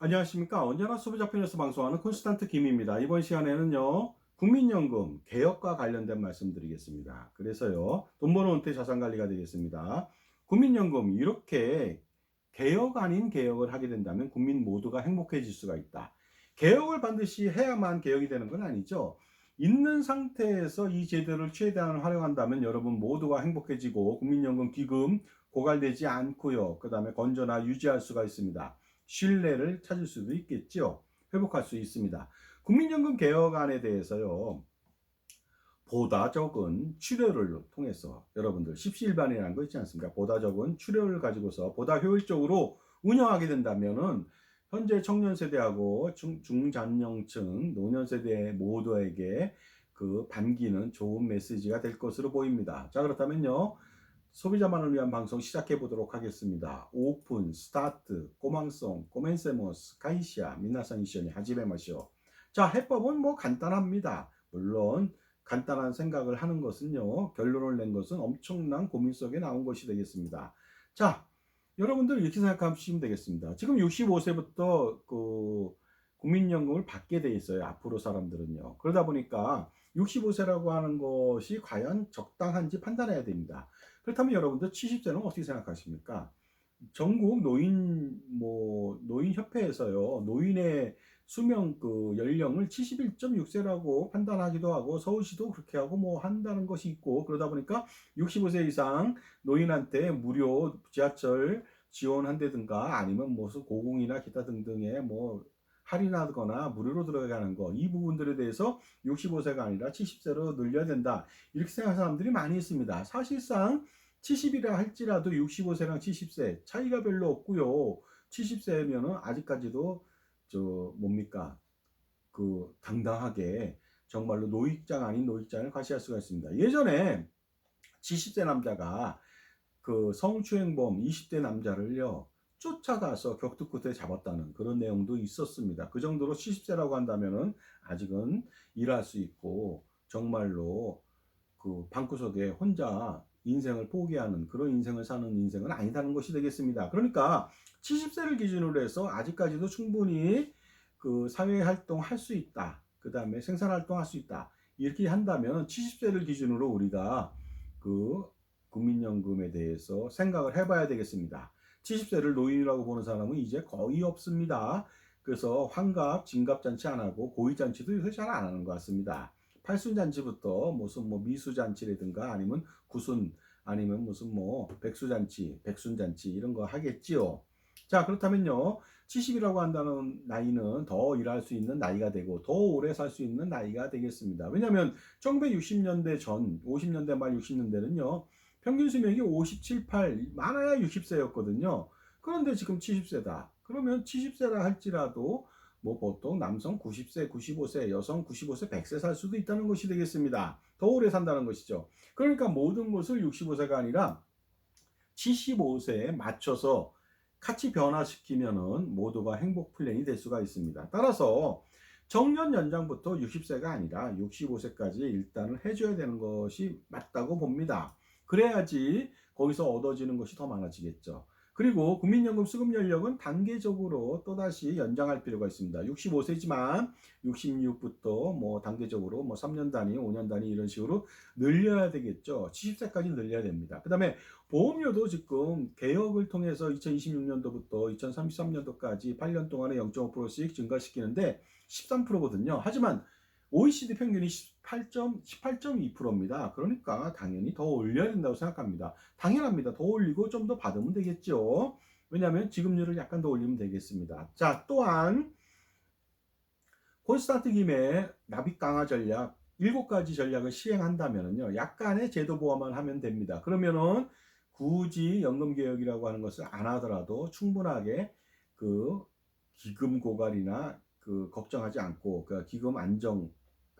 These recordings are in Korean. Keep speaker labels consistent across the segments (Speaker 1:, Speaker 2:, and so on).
Speaker 1: 안녕하십니까. 언제나 소비자 편에서 방송하는 콘스탄트 김입니다. 이번 시간에는요, 국민연금 개혁과 관련된 말씀 드리겠습니다. 그래서요, 돈 버는 은퇴 자산 관리가 되겠습니다. 국민연금 이렇게 개혁 아닌 개혁을 하게 된다면 국민 모두가 행복해질 수가 있다. 개혁을 반드시 해야만 개혁이 되는 건 아니죠. 있는 상태에서 이 제도를 최대한 활용한다면 여러분 모두가 행복해지고 국민연금 기금 고갈되지 않고요. 그 다음에 건전하 유지할 수가 있습니다. 신뢰를 찾을 수도 있겠죠. 회복할 수 있습니다. 국민연금 개혁안에 대해서요. 보다 적은 출혈을 통해서 여러분들 십시일반이라는 거 있지 않습니까? 보다 적은 출혈을 가지고서 보다 효율적으로 운영하게 된다면은 현재 청년 세대하고 중, 중장년층, 노년 세대 모두에게 그 반기는 좋은 메시지가 될 것으로 보입니다. 자, 그렇다면요. 소비자만을 위한 방송 시작해 보도록 하겠습니다. 오픈, 스타트, 꼬망송, 코멘세모스, 카이시아, 미나상 이시오니 하지메마시오. 자, 해법은 뭐 간단합니다. 물론 간단한 생각을 하는 것은요. 결론을 낸 것은 엄청난 고민 속에 나온 것이 되겠습니다. 자, 여러분들 이렇게 생각하시면 되겠습니다. 지금 65세부터 그 국민연금을 받게 돼 있어요. 앞으로 사람들은요. 그러다 보니까 65세라고 하는 것이 과연 적당한지 판단해야 됩니다. 그렇다면 여러분들 70세는 어떻게 생각하십니까? 전국 노인 뭐 노인 협회에서요. 노인의 수명 그 연령을 71.6세라고 판단하기도 하고 서울시도 그렇게 하고 뭐 한다는 것이 있고 그러다 보니까 65세 이상 노인한테 무료 지하철 지원한다든가 아니면 무슨 고공이나 기타 등등의 뭐 할인하거나 무료로 들어가는 거 이 부분들에 대해서 65세가 아니라 70세로 늘려야 된다 이렇게 생각하는 사람들이 많이 있습니다. 사실상 70이라 할지라도 65세랑 70세 차이가 별로 없고요. 70세면은 아직까지도 저 뭡니까 그 당당하게 정말로 노익장 아닌 노익장을 과시할 수가 있습니다. 예전에 70세 남자가 그 성추행범 20대 남자를요 쫓아가서 격투 끝에 잡았다는 그런 내용도 있었습니다. 그 정도로 70세라고 한다면은 아직은 일할 수 있고 정말로 그 방구석에 혼자 인생을 포기하는 그런 인생을 사는 인생은 아니다는 것이 되겠습니다. 그러니까 70세를 기준으로 해서 아직까지도 충분히 그 사회 활동 할 수 있다. 그 다음에 생산 활동 할 수 있다. 이렇게 한다면 70세를 기준으로 우리가 그 국민연금에 대해서 생각을 해봐야 되겠습니다. 70세를 노인이라고 보는 사람은 이제 거의 없습니다. 그래서 환갑, 진갑잔치 안 하고 고위잔치도 요새 잘 안 하는 것 같습니다. 팔순잔치부터 무슨 뭐 미수잔치라든가 아니면 구순 아니면 무슨 뭐 백수잔치, 백순잔치 이런 거 하겠지요. 자, 그렇다면요. 70이라고 한다는 나이는 더 일할 수 있는 나이가 되고 더 오래 살 수 있는 나이가 되겠습니다. 왜냐하면 1960년대 전, 50년대 말 60년대는요. 평균 수명이 57, 8, 많아야 60세였거든요. 그런데 지금 70세다. 그러면 70세라 할지라도 뭐 보통 남성 90세, 95세, 여성 95세, 100세 살 수도 있다는 것이 되겠습니다. 더 오래 산다는 것이죠. 그러니까 모든 것을 65세가 아니라 75세에 맞춰서 같이 변화시키면은 모두가 행복 플랜이 될 수가 있습니다. 따라서 정년 연장부터 60세가 아니라 65세까지 일단을 해줘야 되는 것이 맞다고 봅니다. 그래야지 거기서 얻어지는 것이 더 많아지겠죠. 그리고 국민연금 수급 연령은 단계적으로 또다시 연장할 필요가 있습니다. 65세지만 66부터 뭐 단계적으로 뭐 3년 단위, 5년 단위 이런 식으로 늘려야 되겠죠. 70세까지 늘려야 됩니다. 그 다음에 보험료도 지금 개혁을 통해서 2026년도부터 2033년도까지 8년 동안에 0.5%씩 증가시키는데 13%거든요. 하지만 OECD 평균이 18점, 18.2%입니다. 그러니까 당연히 더 올려야 된다고 생각합니다. 당연합니다. 더 올리고 좀 더 받으면 되겠죠. 왜냐하면 지급률을 약간 더 올리면 되겠습니다. 자, 또한 콘스탄트 김의 납입 강화 전략 7가지 전략을 시행한다면요. 약간의 제도 보완만 하면 됩니다. 그러면은 굳이 연금 개혁이라고 하는 것을 안 하더라도 충분하게 그 기금 고갈이나 그 걱정하지 않고 그 기금 안정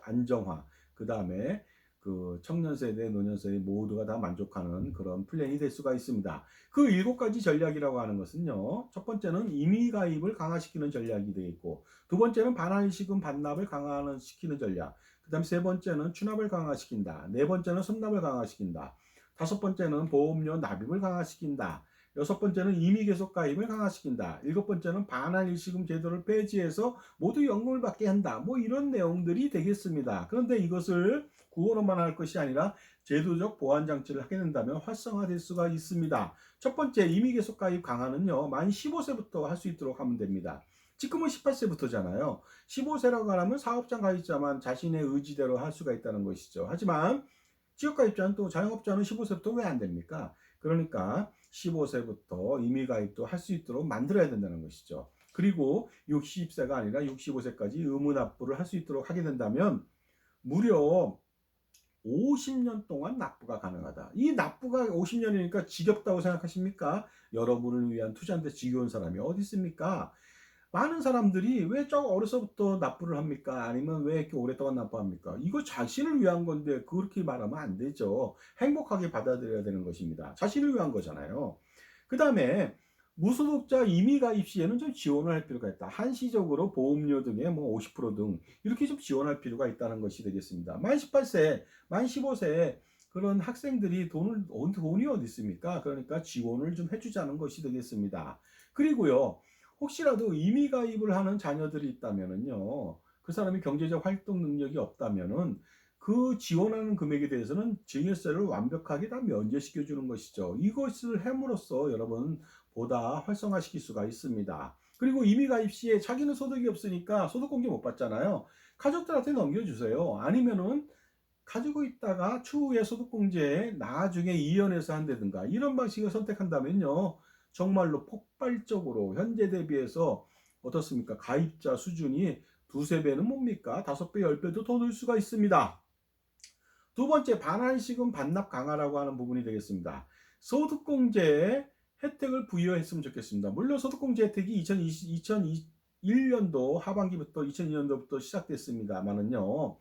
Speaker 1: 안정화 그 다음에 그 청년 세대, 노년 세대 모두가 다 만족하는 그런 플랜이 될 수가 있습니다. 그 일곱 가지 전략이라고 하는 것은요. 첫 번째는 임의 가입을 강화시키는 전략이 되겠고, 두 번째는 반환시금 반납을 강화하는 시키는 전략. 그다음 세 번째는 추납을 강화시킨다. 네 번째는 선납을 강화시킨다. 다섯 번째는 보험료 납입을 강화시킨다. 여섯 번째는 임의 계속 가입을 강화시킨다. 일곱 번째는 반환 일시금 제도를 폐지해서 모두 연금을 받게 한다. 뭐 이런 내용들이 되겠습니다. 그런데 이것을 구호로만 할 것이 아니라 제도적 보완 장치를 하게 된다면 활성화될 수가 있습니다. 첫 번째 임의 계속 가입 강화는요. 만 15세부터 할 수 있도록 하면 됩니다. 지금은 18세부터잖아요. 15세라고 하면 사업장 가입자만 자신의 의지대로 할 수가 있다는 것이죠. 하지만 지역가입자는 또 자영업자는 15세부터 왜 안 됩니까? 그러니까 15세부터 임의 가입도 할 수 있도록 만들어야 된다는 것이죠. 그리고 60세가 아니라 65세까지 의무 납부를 할 수 있도록 하게 된다면 무려 50년 동안 납부가 가능하다. 이 납부가 50년이니까 지겹다고 생각하십니까? 여러분을 위한 투자인데 지겨운 사람이 어디 있습니까? 많은 사람들이 왜 저 어려서부터 납부를 합니까? 아니면 왜 이렇게 오랫동안 납부합니까? 이거 자신을 위한 건데 그렇게 말하면 안 되죠. 행복하게 받아들여야 되는 것입니다. 자신을 위한 거잖아요. 그 다음에 무소득자 임의가입 시에는 좀 지원을 할 필요가 있다. 한시적으로 보험료 등의 뭐 50%등 이렇게 좀 지원할 필요가 있다는 것이 되겠습니다. 만 18세, 만 15세 그런 학생들이 돈을 돈이 어디 있습니까? 그러니까 지원을 좀 해주자는 것이 되겠습니다. 그리고요. 혹시라도 임의 가입을 하는 자녀들이 있다면은요, 그 사람이 경제적 활동 능력이 없다면은 그 지원하는 금액에 대해서는 증여세를 완벽하게 다 면제시켜 주는 것이죠. 이것을 함으로써 여러분 보다 활성화시킬 수가 있습니다. 그리고 임의 가입 시에 자기는 소득이 없으니까 소득 공제 못 받잖아요. 가족들한테 넘겨주세요. 아니면은 가지고 있다가 추후에 소득 공제에 나중에 이연해서 한다든가 이런 방식을 선택한다면요. 정말로 폭발적으로 현재 대비해서 어떻습니까? 가입자 수준이 두세 배는 뭡니까? 다섯 배, 열 배도 더 늘 수가 있습니다. 두 번째, 반환시금 반납 강화라고 하는 부분이 되겠습니다. 소득공제 혜택을 부여했으면 좋겠습니다. 물론 소득공제 혜택이 2020, 2021년도 하반기부터 2002년도부터 시작됐습니다만은요.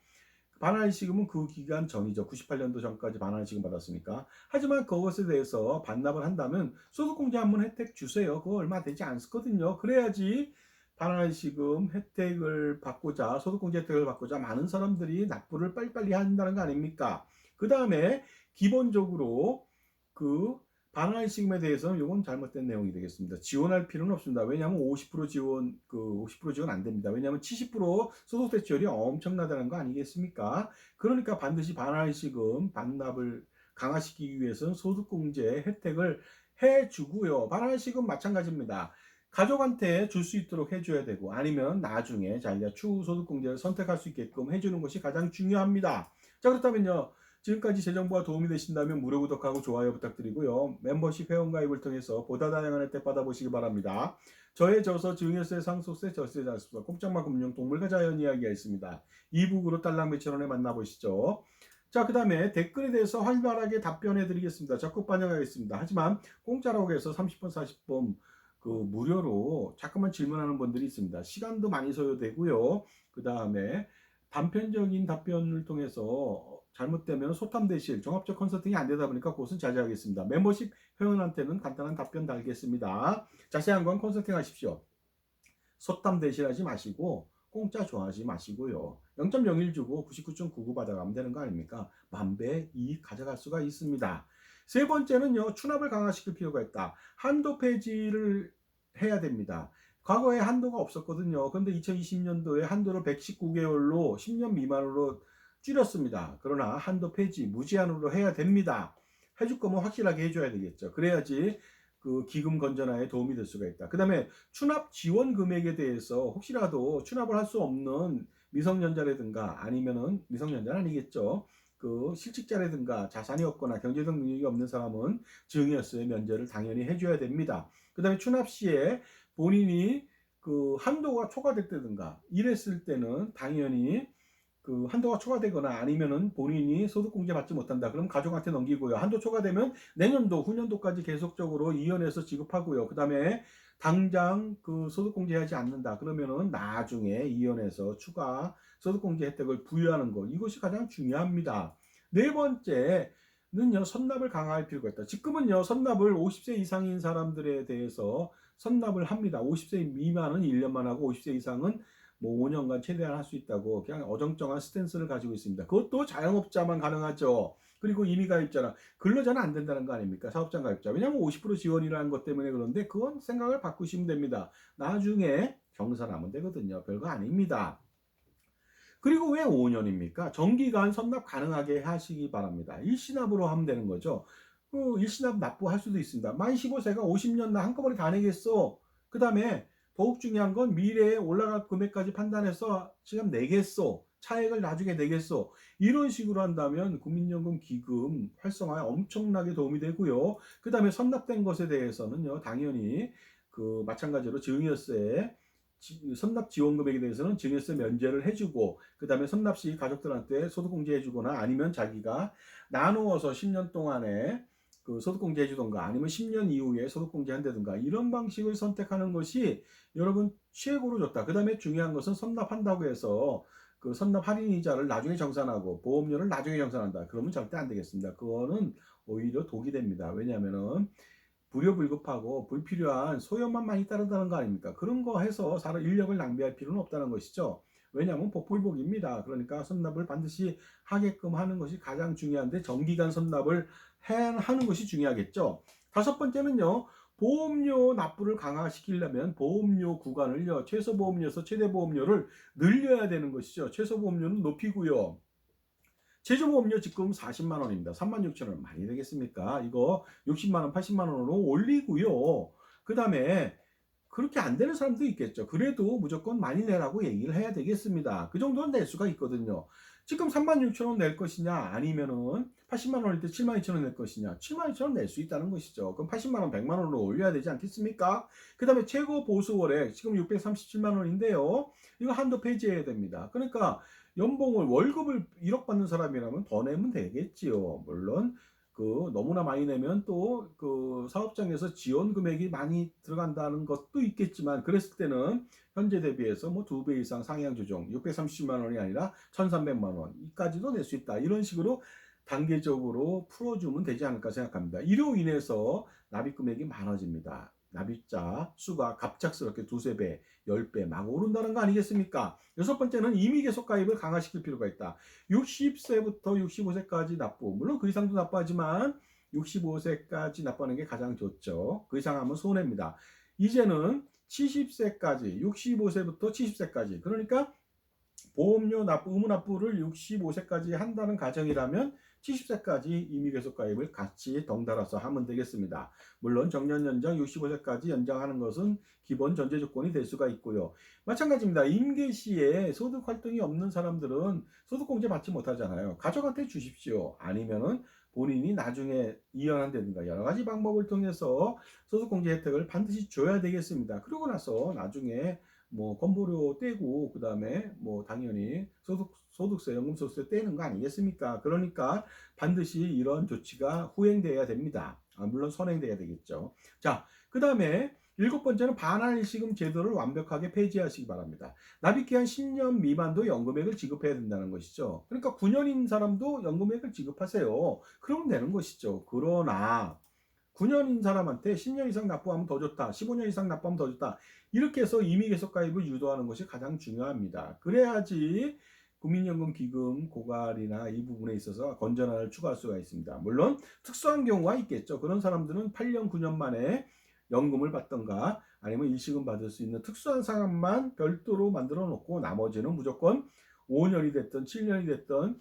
Speaker 1: 반환시금은 그 기간 전이죠. 98년도 전까지 반환시금 받았으니까. 하지만 그것에 대해서 반납을 한다면 소득공제 한번 혜택 주세요. 그거 얼마 되지 않거든요. 그래야지 반환시금 혜택을 받고자 소득공제 혜택을 받고자 많은 사람들이 납부를 빨리빨리 한다는 거 아닙니까? 그 다음에 기본적으로 그 반환시금에 대해서는 이건 잘못된 내용이 되겠습니다. 지원할 필요는 없습니다. 왜냐하면 50% 지원 그 50% 지원 안 됩니다. 왜냐하면 70% 소득 대출이 엄청나다는 거 아니겠습니까? 그러니까 반드시 반환 시금 반납을 강화시키기 위해서는 소득공제 혜택을 해주고요. 반환 시금 마찬가지입니다. 가족한테 줄 수 있도록 해줘야 되고 아니면 나중에 자기가 추후 소득공제를 선택할 수 있게끔 해주는 것이 가장 중요합니다. 자 그렇다면요. 지금까지 제 정보가 도움이 되신다면 무료 구독하고 좋아요 부탁드리고요. 멤버십 회원가입을 통해서 보다 다양한 혜택 받아보시기 바랍니다. 저의 저서 증여세, 상속세, 절세, 자수서, 꼼짝마 금융, 동물과 자연 이야기가 있습니다. 이북으로 딸랑 매천원에 만나보시죠. 자, 그 다음에 댓글에 대해서 활발하게 답변해 드리겠습니다. 적극 반영하겠습니다. 하지만 공짜라고 해서 30분, 40분 그 무료로 자꾸만 질문하는 분들이 있습니다. 시간도 많이 소요되고요. 그 다음에 단편적인 답변을 통해서 잘못되면 소탐 대실 종합적 컨설팅이 안 되다 보니까 그것은 자제하겠습니다. 멤버십 회원한테는 간단한 답변 달겠습니다. 자세한 건 컨설팅 하십시오. 소탐 대실하지 마시고 공짜 좋아하지 마시고요. 0.01 주고 99.99 받아가면 되는 거 아닙니까? 만배 이익 가져갈 수가 있습니다. 세 번째는요, 추납을 강화시킬 필요가 있다. 한도 폐지를 해야 됩니다. 과거에 한도가 없었거든요. 그런데 2020년도에 한도를 119개월로 10년 미만으로 줄였습니다. 그러나 한도 폐지 무제한으로 해야 됩니다. 해줄 거면 확실하게 해줘야 되겠죠. 그래야지 그 기금 건전화에 도움이 될 수가 있다. 그 다음에 추납 지원 금액에 대해서 혹시라도 추납을 할 수 없는 미성년자라든가 아니면은 미성년자는 아니겠죠. 그 실직자라든가 자산이 없거나 경제적 능력이 없는 사람은 증여세 면제를 당연히 해줘야 됩니다. 그 다음에 추납 시에 본인이 그 한도가 초과됐다든가 이랬을 때는 당연히 그 한도가 초과되거나 아니면은 본인이 소득공제 받지 못한다. 그럼 가족한테 넘기고요. 한도 초과되면 내년도, 후년도까지 계속적으로 이연해서 지급하고요. 그 다음에 당장 그 소득공제하지 않는다. 그러면은 나중에 이연해서 추가 소득공제 혜택을 부여하는 것. 이것이 가장 중요합니다. 네 번째 는요, 선납을 강화할 필요가 있다. 지금은요, 선납을 50세 이상인 사람들에 대해서 선납을 합니다. 50세 미만은 1년만 하고 50세 이상은 뭐 5년간 최대한 할 수 있다고 그냥 어정쩡한 스탠스를 가지고 있습니다. 그것도 자영업자만 가능하죠. 그리고 이미 가입자나 근로자는 안 된다는 거 아닙니까? 사업장 가입자. 왜냐하면 50% 지원이라는 것 때문에 그런데 그건 생각을 바꾸시면 됩니다. 나중에 경사 나면 되거든요. 별거 아닙니다. 그리고 왜 5년입니까? 정기간 선납 가능하게 하시기 바랍니다. 일시납으로 하면 되는 거죠. 그 일시납 납부할 수도 있습니다. 만 15세가 50년 나 한꺼번에 다 내겠어. 그 다음에 더욱 중요한 건 미래에 올라갈 금액까지 판단해서 지금 내겠어. 차액을 나중에 내겠어. 이런 식으로 한다면 국민연금 기금 활성화에 엄청나게 도움이 되고요. 그 다음에 선납된 것에 대해서는요, 당연히 그 마찬가지로 증여세 지- 선납 지원 금액에 대해서는 증여세 면제를 해주고 그 다음에 선납 시 가족들한테 소득공제 해주거나 아니면 자기가 나누어서 10년 동안에 그 소득공제 해주던가 아니면 10년 이후에 소득공제 한다든가 이런 방식을 선택하는 것이 여러분 최고로 좋다. 그 다음에 중요한 것은 선납한다고 해서 그 선납 할인 이자를 나중에 정산하고 보험료를 나중에 정산한다. 그러면 절대 안 되겠습니다. 그거는 오히려 독이 됩니다. 왜냐하면은 불효불급하고 불필요한 소요만 많이 따른다는 거 아닙니까? 그런 거 해서 사람 인력을 낭비할 필요는 없다는 것이죠. 왜냐하면 복불복입니다. 그러니까 선납을 반드시 하게끔 하는 것이 가장 중요한데 정기간 선납을 해- 하는 것이 중요하겠죠. 다섯 번째는요. 보험료 납부를 강화시키려면 보험료 구간을요. 최소 보험료에서 최대 보험료를 늘려야 되는 것이죠. 최소 보험료는 높이고요. 최저 보험료 지금 40만 원입니다. 3만 6천 원 많이 되겠습니까? 이거 60만 원, 80만 원으로 올리고요. 그 다음에 그렇게 안 되는 사람도 있겠죠. 그래도 무조건 많이 내라고 얘기를 해야 되겠습니다. 그 정도는 낼 수가 있거든요. 지금 3만 6천 원낼 것이냐 아니면은 80만 원일 때 7만 2천 원낼 것이냐 7만 2천 원낼 수 있다는 것이죠. 그럼 80만 원, 100만 원으로 올려야 되지 않겠습니까? 그 다음에 최고 보수 월액 지금 637만 원인데요. 이거 한도 폐지해야 됩니다. 그러니까 연봉을 월급을 1억 받는 사람이라면 더 내면 되겠지요. 물론 그 너무나 많이 내면 또 그 사업장에서 지원 금액이 많이 들어간다는 것도 있겠지만 그랬을 때는 현재 대비해서 뭐 두 배 이상 상향 조정 630만 원이 아니라 1,300만 원까지도 낼 수 있다. 이런 식으로 단계적으로 풀어주면 되지 않을까 생각합니다. 이로 인해서 납입 금액이 많아집니다. 납입자 수가 갑작스럽게 두세 배, 열 배 막 오른다는 거 아니겠습니까? 여섯 번째는 이미 계속 가입을 강화시킬 필요가 있다. 60세부터 65세까지 납부. 물론 그 이상도 납부하지만 65세까지 납부하는 게 가장 좋죠. 그 이상 하면 손해입니다. 이제는 70세까지, 65세부터 70세까지. 그러니까 보험료 납부, 의무 납부를 65세까지 한다는 가정이라면 70세까지 이미 계속 가입을 같이 덩달아서 하면 되겠습니다. 물론 정년 연장 65세까지 연장하는 것은 기본 전제 조건이 될 수가 있고요. 마찬가지입니다. 임계 시에 소득 활동이 없는 사람들은 소득공제 받지 못하잖아요. 가족한테 주십시오. 아니면은 본인이 나중에 이연한다든가 여러 가지 방법을 통해서 소득공제 혜택을 반드시 줘야 되겠습니다. 그러고 나서 나중에 뭐 건보료 떼고 그 다음에 뭐 당연히 소득 소득세 연금소득세 떼는 거 아니겠습니까? 그러니까 반드시 이런 조치가 후행돼야 됩니다. 아, 물론 선행돼야 되겠죠. 자, 그 다음에 일곱 번째는 반환 일시금 제도를 완벽하게 폐지하시기 바랍니다. 납입기한 10년 미만도 연금액을 지급해야 된다는 것이죠. 그러니까 9년인 사람도 연금액을 지급하세요. 그러면 되는 것이죠. 그러나 9년인 사람한테 10년 이상 납부하면 더 좋다. 15년 이상 납부하면 더 좋다. 이렇게 해서 이미 계속 가입을 유도하는 것이 가장 중요합니다. 그래야지 국민연금 기금 고갈이나 이 부분에 있어서 건전한을 추구할 수가 있습니다. 물론 특수한 경우가 있겠죠. 그런 사람들은 8년, 9년 만에 연금을 받던가 아니면 일시금 받을 수 있는 특수한 상황만 별도로 만들어 놓고 나머지는 무조건 5년이 됐든 7년이 됐든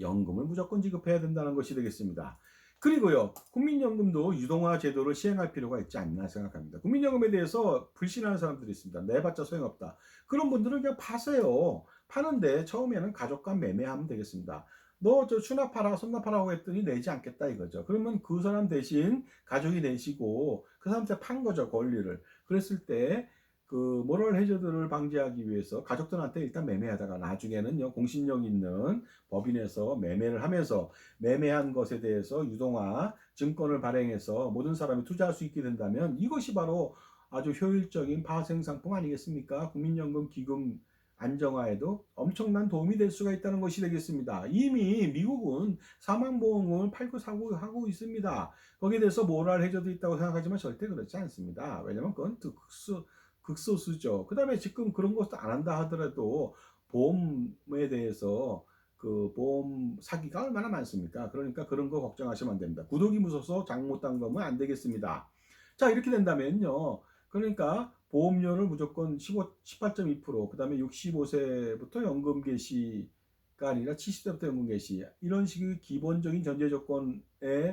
Speaker 1: 연금을 무조건 지급해야 된다는 것이 되겠습니다. 그리고요, 국민연금도 유동화 제도를 시행할 필요가 있지 않나 생각합니다. 국민연금에 대해서 불신하는 사람들이 있습니다. 내봤자 소용없다. 그런 분들은 그냥 파세요. 파는데 처음에는 가족과 매매하면 되겠습니다. 너 저 수납하라, 손납하라고 했더니 내지 않겠다 이거죠. 그러면 그 사람 대신 가족이 내시고 그 사람한테 판 거죠, 권리를. 그랬을 때 그 모럴 해저드를 방지하기 위해서 가족들한테 일단 매매하다가 나중에는요 공신력 있는 법인에서 매매를 하면서 매매한 것에 대해서 유동화 증권을 발행해서 모든 사람이 투자할 수 있게 된다면 이것이 바로 아주 효율적인 파생 상품 아니겠습니까? 국민연금 기금 안정화에도 엄청난 도움이 될 수가 있다는 것이 되겠습니다. 이미 미국은 사망보험을 팔고 사고 하고 있습니다. 거기에 대해서 모랄 해저도 있다고 생각하지만 절대 그렇지 않습니다. 왜냐면 그건 특수 극소수죠. 그 다음에 지금 그런 것도 안 한다 하더라도 보험에 대해서 그 보험 사기가 얼마나 많습니까? 그러니까 그런 거 걱정하시면 안 됩니다. 구독이 무서워서 장 못 담그면 안 되겠습니다. 자, 이렇게 된다면요. 그러니까 보험료를 무조건 15, 18.2%, 그 다음에 65세부터 연금 개시가 아니라 70세부터 연금 개시, 이런 식의 기본적인 전제 조건의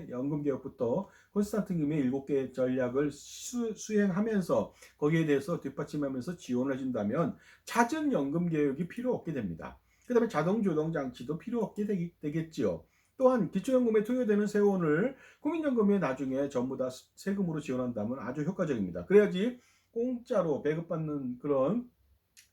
Speaker 1: 연금 개혁부터 콘스탄트 금의 7개 전략을 수, 수행하면서 거기에 대해서 뒷받침하면서 지원을 해준다면 잦은 연금 개혁이 필요 없게 됩니다. 그 다음에 자동 조동 장치도 필요 없게 되기, 되겠지요. 또한 기초연금에 투여되는 세원을 국민연금에 나중에 전부 다 세금으로 지원한다면 아주 효과적입니다. 그래야지 공짜로 배급받는 그런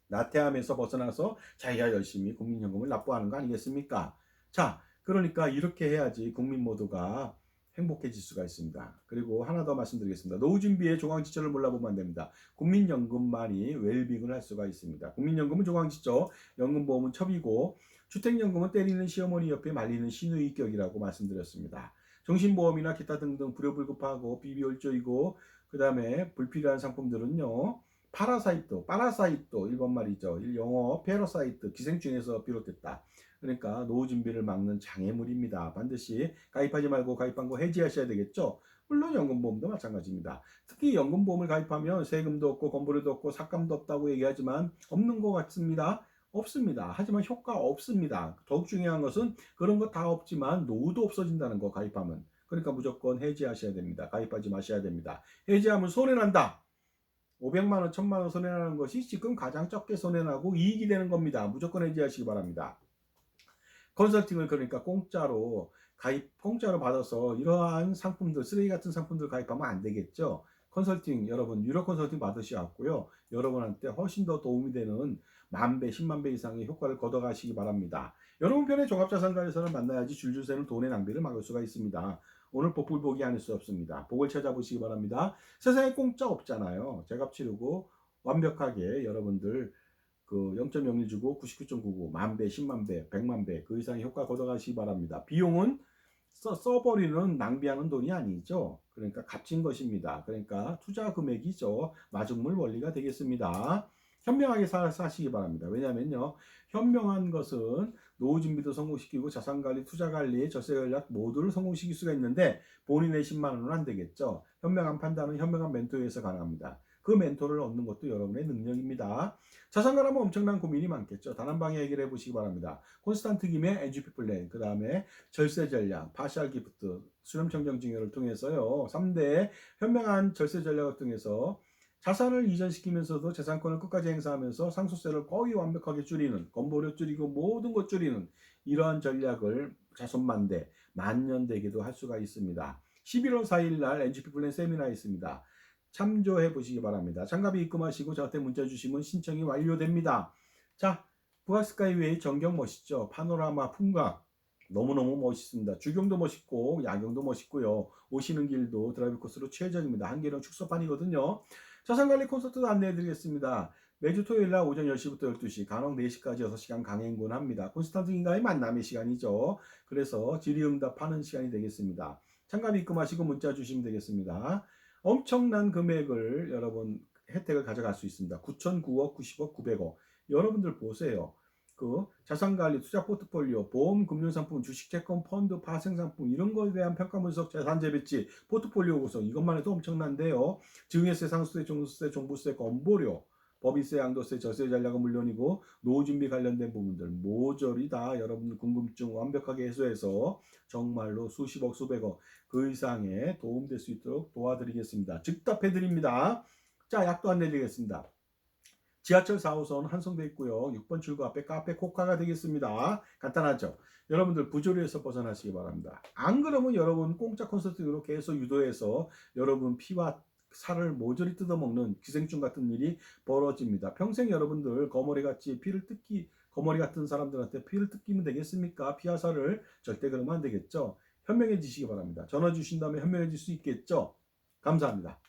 Speaker 1: 나태함에서 벗어나서 자기가 열심히 국민연금을 납부하는 거 아니겠습니까? 자, 그러니까 이렇게 해야지 국민 모두가 행복해질 수가 있습니다. 그리고 하나 더 말씀드리겠습니다. 노후 준비의 조강지처를 몰라보면 안 됩니다. 국민연금만이 웰빙을 할 수가 있습니다. 국민연금은 조강지처, 연금보험은 첩이고 주택연금은 때리는 시어머니 옆에 말리는 시누이격이라고 말씀드렸습니다. 정신보험이나 기타 등등 불효불급하고 비비월조이고 그 다음에 불필요한 상품들은요. 파라사이트, 파라사이트 일본 말이죠. 영어 페러사이트 기생충에서 비롯됐다. 그러니까 노후 준비를 막는 장애물입니다. 반드시 가입하지 말고 가입한 거 해지하셔야 되겠죠. 물론 연금보험도 마찬가지입니다. 특히 연금보험을 가입하면 세금도 없고 건보료도 없고 삭감도 없다고 얘기하지만 없는 것 같습니다. 없습니다. 하지만 효과 없습니다. 더욱 중요한 것은 그런 거 다 없지만 노후도 없어진다는 거 가입하면. 그러니까 무조건 해지하셔야 됩니다. 가입하지 마셔야 됩니다. 해지하면 손해난다. 500만 원, 1000만 원 손해나는 것이 지금 가장 적게 손해나고 이익이 되는 겁니다. 무조건 해지하시기 바랍니다. 컨설팅을 그러니까 공짜로 가입 공짜로 받아서 이러한 상품들 쓰레기 같은 상품들 가입하면 안 되겠죠. 컨설팅 여러분 유료 컨설팅 받으셔갖고요 여러분한테 훨씬 더 도움이 되는 만배, 10만 배 이상의 효과를 거둬가시기 바랍니다. 여러분 편의 종합자산가에서는 만나야지 줄줄 새는 돈의 낭비를 막을 수가 있습니다. 오늘 복불 보기 아닐 수 없습니다. 복을 찾아보시기 바랍니다. 세상에 공짜 없잖아요. 제값 치르고 완벽하게 여러분들 그0.01 주고 99.99 만배, 10만배, 100만배 그 이상의 효과 거둬가시기 바랍니다. 비용은 써, 써버리는 낭비하는 돈이 아니죠. 그러니까 값진 것입니다. 그러니까 투자 금액이죠. 마중물 원리가 되겠습니다. 현명하게 사, 사시기 바랍니다. 왜냐면요. 현명한 것은 노후 준비도 성공시키고 자산 관리, 투자 관리, 절세 전략 모두를 성공시킬 수가 있는데 본인의 10만 원은 안 되겠죠. 현명한 판단은 현명한 멘토에 의해서 가능합니다. 그 멘토를 얻는 것도 여러분의 능력입니다. 자산가라면 엄청난 고민이 많겠죠. 단 한 방에 얘기를 해보시기 바랍니다. 콘스탄트 김의 NGP 플랜, 그 다음에 절세 전략, 파셜 기프트, 수렴 청정 증여를 통해서요. 3대 현명한 절세 전략을 통해서 자산을 이전시키면서도 재산권을 끝까지 행사하면서 상속세를 거의 완벽하게 줄이는, 건보료 줄이고 모든 것 줄이는 이러한 전략을 자손만대, 만년대기도 할 수가 있습니다. 11월 4일 날 NGP 플랜 세미나 있습니다. 참조해 보시기 바랍니다. 장갑이 입금하시고 저한테 문자 주시면 신청이 완료됩니다. 자, 부하스카이웨이 전경 멋있죠? 파노라마 풍광 너무너무 멋있습니다. 주경도 멋있고 야경도 멋있고요. 오시는 길도 드라이브 코스로 최적입니다. 한계령 축소판이거든요. 자산관리 콘서트도 안내해 드리겠습니다. 매주 토요일 날 오전 10시부터 12시, 간혹 4시까지 6시간 강행군 합니다. 콘스탄트인과의 만남의 시간이죠. 그래서 질의응답하는 시간이 되겠습니다. 참가비 입금하시고 문자 주시면 되겠습니다. 엄청난 금액을 여러분 혜택을 가져갈 수 있습니다. 9,009억, 90억, 900억. 여러분들 보세요. 그 자산관리, 투자 포트폴리오, 보험, 금융상품, 주식, 채권, 펀드, 파생상품 이런 거에 대한 평가 분석, 자산 재 배치, 포트폴리오 구성 이것만 해도 엄청난데요. 증여세, 상수세, 종수세, 종부세, 건보료, 법인세, 양도세, 절세 전략은 물론이고 노후 준비 관련된 부분들 모조리 다 여러분들 궁금증 완벽하게 해소해서 정말로 수십억, 수백억 그 이상의 도움될 수 있도록 도와드리겠습니다. 즉답해 드립니다. 자, 약도 안내드리겠습니다. 지하철 4호선 한성대 있고요. 6번 출구 앞에 카페 코카가 되겠습니다. 간단하죠? 여러분들 부조리에서 벗어나시기 바랍니다. 안 그러면 여러분 공짜 콘서트로 계속 유도해서 여러분 피와 살을 모조리 뜯어먹는 기생충 같은 일이 벌어집니다. 평생 여러분들 거머리 같이 피를 뜯기 거머리 같은 사람들한테 피를 뜯기면 되겠습니까? 피와 살을 절대 그러면 안 되겠죠. 현명해지시기 바랍니다. 전화 주신다면 현명해질 수 있겠죠. 감사합니다.